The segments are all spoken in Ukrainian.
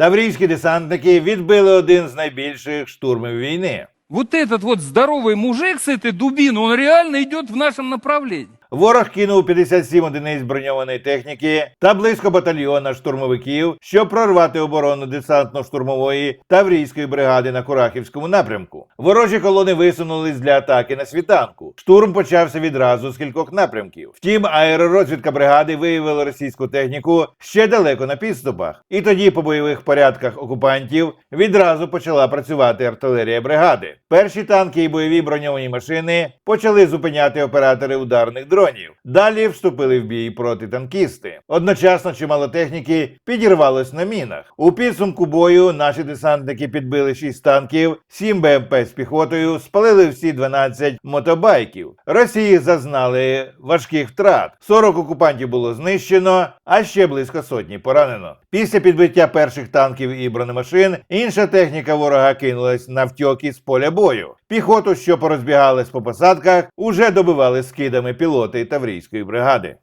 Таврійські десантники відбили один з найбільших штурмів війни. Вот этот вот здоровый мужик с этой дубиной, он реально идет в нашем направлении. Ворог кинув 57 одиниць броньованої техніки та близько батальйона штурмовиків, щоб прорвати оборону десантно-штурмової Таврійської бригади на Курахівському напрямку. Ворожі колони висунулись для атаки на світанку. Штурм почався відразу з кількох напрямків. Втім, аеророзвідка бригади виявила російську техніку ще далеко на підступах. І тоді по бойових порядках окупантів відразу почала працювати артилерія бригади. Перші танки і бойові броньовані машини почали зупиняти оператори ударних дронів. Далі вступили в бій проти танкісти. Одночасно чимало техніки підірвалось на мінах. У підсумку бою наші десантники підбили 6 танків, 7 БМП з піхотою, спалили всі 12 мотобайків. Росії зазнали важких втрат. 40 окупантів було знищено, а ще близько сотні поранено. Після підбиття перших танків і бронемашин інша техніка ворога кинулась на втьоки з поля бою. Піхоту, що порозбігалась по посадках, уже добивали скидами пілоти Таврійської бригади.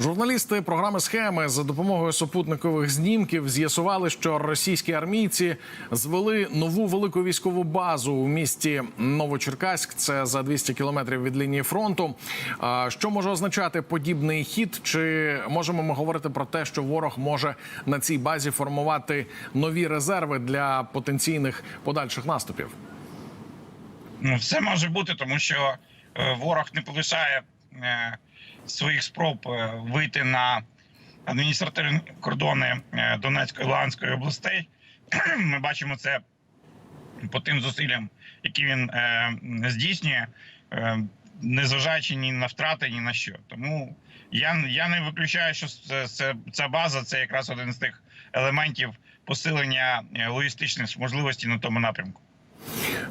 Журналісти програми схеми за допомогою супутникових знімків з'ясували, що російські армійці звели нову велику військову базу у місті Новочеркаськ. Це за 200 кілометрів від лінії фронту. Що може означати подібний хід? Чи можемо ми говорити про те, що ворог може на цій базі формувати нові резерви для потенційних подальших наступів? Ну, все може бути, тому що е, ворог не полишає е, своїх спроб е, вийти на адміністративні кордони Донецької Луганської областей. Ми бачимо це по тим зусиллям, які він здійснює, незважаючи ні на втрати, ні на що. Тому я, я не виключаю, що це, це, ця база це якраз один з тих елементів посилення логістичних можливостей на тому напрямку.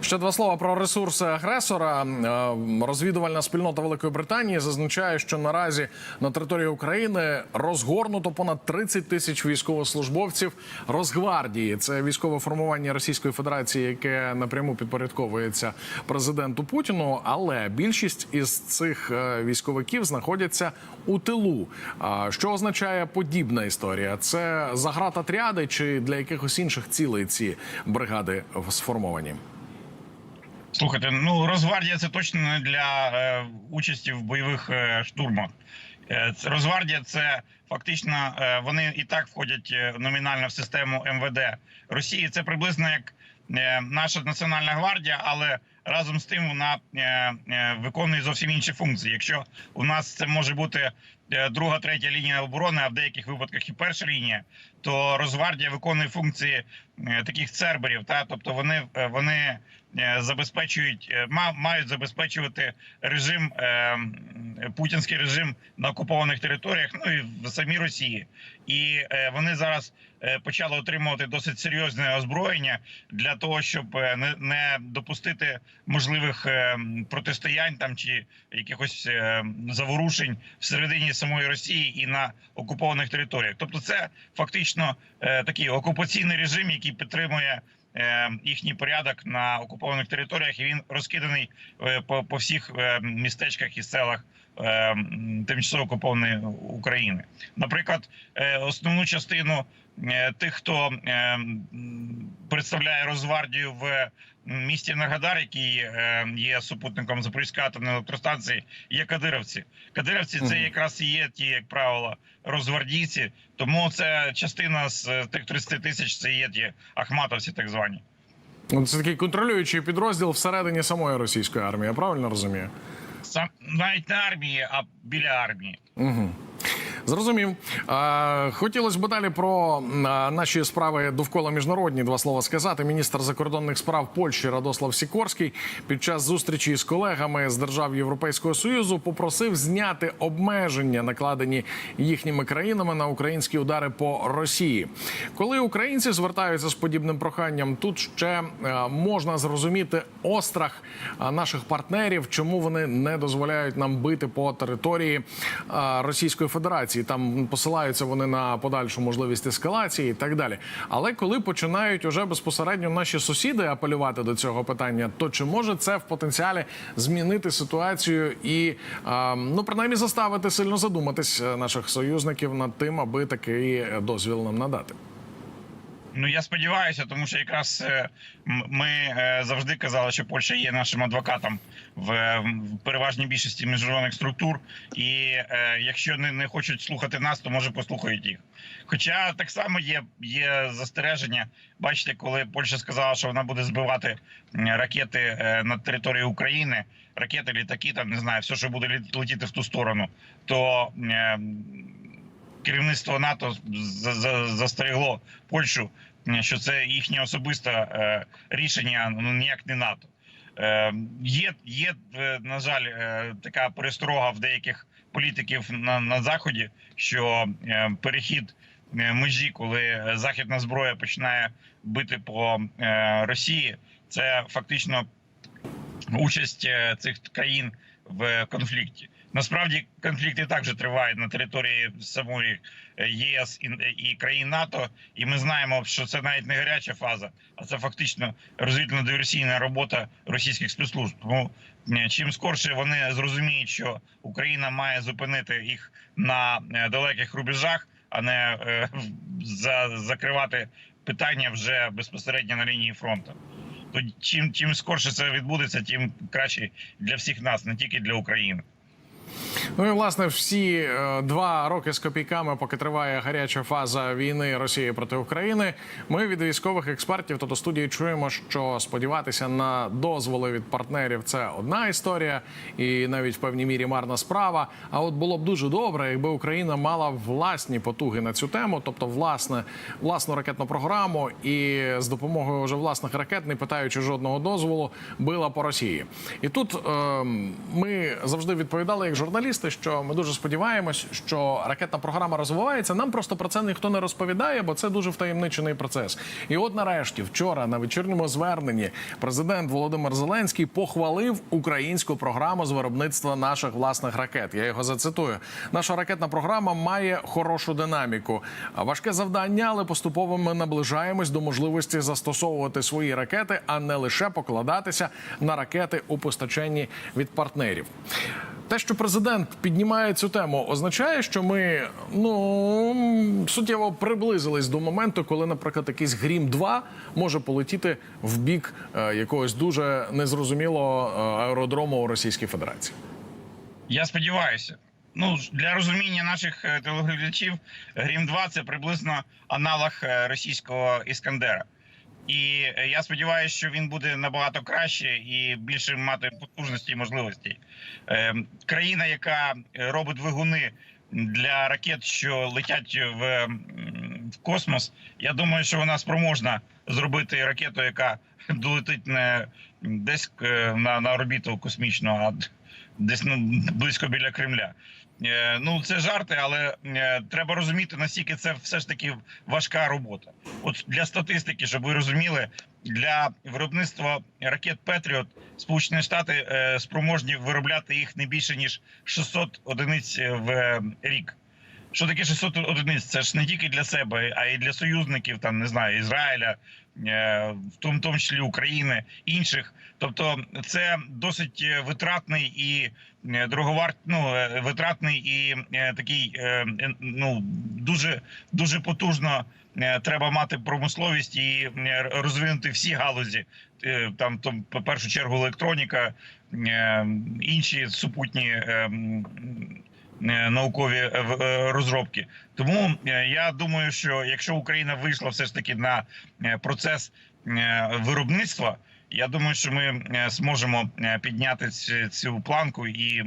Ще два слова про ресурси агресора. Е, Розвідувальна спільнота Великої Британії зазначає, що наразі на території України розгорнуто понад 30 тисяч військовослужбовців Росгвардії. Це військове формування Російської Федерації, яке напряму підпорядковується президенту Путіну. Але більшість із цих е, військовиків знаходяться у тилу. Що означає подібна історія? Це загратотряди чи для якихось інших цілей ці бригади сформовані? Слухайте, ну Росгвардія це точно не для е, участі в бойових е, штурмах. Е, Росгвардія це фактично е, вони і так входять е, номінально в систему МВД Росії. Це приблизно як е, наша національна гвардія, але разом з тим вона е, е, виконує зовсім інші функції. Якщо у нас це може бути е, друга, третя лінія оборони, а в деяких випадках і перша лінія, то Росгвардія виконує функції таких церберів. Та тобто вони е, вони е, забезпечують е, ма- мають забезпечувати режим е, путінський режим на окупованих територіях, ну і в самій Росії, і е, вони зараз е, почали отримувати досить серйозне озброєння для того, щоб е, не, не допустити можливих е, протистоянь там чи якихось е, заворушень всередині самої Росії і на окупованих територіях. Тобто, це фактично е, такий окупаційний режим, який підтримує. е, Їхній порядок на окупованих територіях, і він розкиданий е, по, по всіх е, містечках і селах тимчасово окупованої України. Наприклад, основну частину тих, хто представляє Росгвардію в місті Енергодар, який е, є супутником Запорізької атомної електростанції, є кадировці. Кадировці це якраз і є ті, як правило, розгвардійці. Тому це частина з е, тих 30 тисяч. Це є ті ахматовці, так звані. Це такий контролюючий підрозділ всередині самої російської армії. Я правильно розумію? Сам навіть не армії, а біля армії. Угу. Зрозумів. Хотілося б далі про наші справи довкола міжнародні. Два слова сказати. Міністр закордонних справ Польщі Радослав Сікорський під час зустрічі з колегами з держав Європейського союзу попросив зняти обмеження, накладені їхніми країнами на українські удари по Росії. Коли українці звертаються з подібним проханням, тут ще е, можна зрозуміти острах наших партнерів, чому вони не дозволяють нам бити по території Російської Федерації. Там посилаються вони на подальшу можливість ескалації і так далі. Але коли починають уже безпосередньо наші сусіди апелювати до цього питання, то чи може це в потенціалі змінити ситуацію і ну принаймні заставити сильно задуматись е, наших союзників над тим, аби такий дозвіл нам надати? Ну я сподіваюся, тому що якраз е, ми е, завжди казали, що Польща є нашим адвокатом в, е, переважній більшості міжнародних структур. І якщо не, не хочуть слухати нас, то може послухають їх. Хоча так само є, є застереження. Бачите, коли Польща сказала, що вона буде збивати ракети над територією України, ракети, літаки, там не знаю, все, що буде летіти в ту сторону, то керівництво НАТО за- за- застерегло Польщу, що це їхнє особисте е, рішення, ну ніяк не НАТО. Е, Є, є е, на жаль, така пересторога в деяких політиків на, на заході, що перехід межі, коли західна зброя починає бити по Росії, це фактично участь цих країн в конфлікті. Насправді конфлікт і так вже триває на території самої е, ЄС і, і країн НАТО, і ми знаємо, що це навіть не гаряча фаза, а це фактично розвідувально-диверсійна робота російських спецслужб. Тому е, чим скорше вони зрозуміють, що Україна має зупинити їх на е, далеких рубежах, а не е, за, закривати питання вже безпосередньо на лінії фронту. То чим чим скорше це відбудеться, тим краще для всіх нас, не тільки для України. Ну і власне всі е, два роки з копійками, поки триває гаряча фаза війни Росії проти України. Ми від військових експертів та до студії чуємо, що сподіватися на дозволи від партнерів це одна історія, і навіть в певній мірі марна справа. А от було б дуже добре, якби Україна мала власні потуги на цю тему, тобто власне власну ракетну програму, і з допомогою вже власних ракет, не питаючи жодного дозволу, била по Росії. І тут е, ми завжди відповідали як журналісти, що ми дуже сподіваємось, що ракетна програма розвивається. Нам просто про це ніхто не розповідає, бо це дуже втаємничений процес. І от нарешті, вчора на вечірньому зверненні, президент Володимир Зеленський похвалив українську програму з виробництва наших власних ракет. Я його зацитую. Наша ракетна програма має хорошу динаміку. Важке завдання, але поступово ми наближаємось до можливості застосовувати свої ракети, а не лише покладатися на ракети у постачанні від партнерів. Те, що президент піднімає цю тему, означає, що ми ну суттєво приблизились до моменту, коли, наприклад, якийсь грім 2 може полетіти в бік е, якогось дуже незрозумілого е, аеродрому у Російській Федерації. Я сподіваюся. Ну для розуміння наших е, телеглядачів, Грім 2 це приблизно аналог російського іскандера. І е, я сподіваюся, що він буде набагато краще і більше мати потужності і можливостей. Е, країна, яка е, робить двигуни для ракет, що летять в, в космос, я думаю, що вона спроможна зробити ракету, яка долетить не десь е, на, на орбіту космічну, а десь ну, близько біля Кремля. Е, Ну, це жарти, але е, треба розуміти, наскільки це все ж таки важка робота. От для статистики, щоб ви розуміли, для виробництва ракет Петріот Сполучені Штати е, спроможні виробляти їх не більше ніж 600 одиниць в е, рік. Що таке 600 одиниць? Це ж не тільки для себе, а й для союзників, там не знаю, Ізраїля, е, в тому, тому числі України, інших. Тобто, це досить е, витратний і е, дороговар... ну, витратний і такий ну дуже дуже потужно. Треба мати промисловість і розвинути всі галузі. Е, Там по першу чергу електроніка, інші супутні наукові е, е, розробки. Тому е, я думаю, що якщо Україна вийшла все ж таки на е, процес е, виробництва. Я думаю, що ми е, зможемо е, підняти цю планку і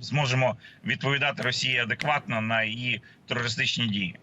зможемо відповідати Росії адекватно на її терористичні дії.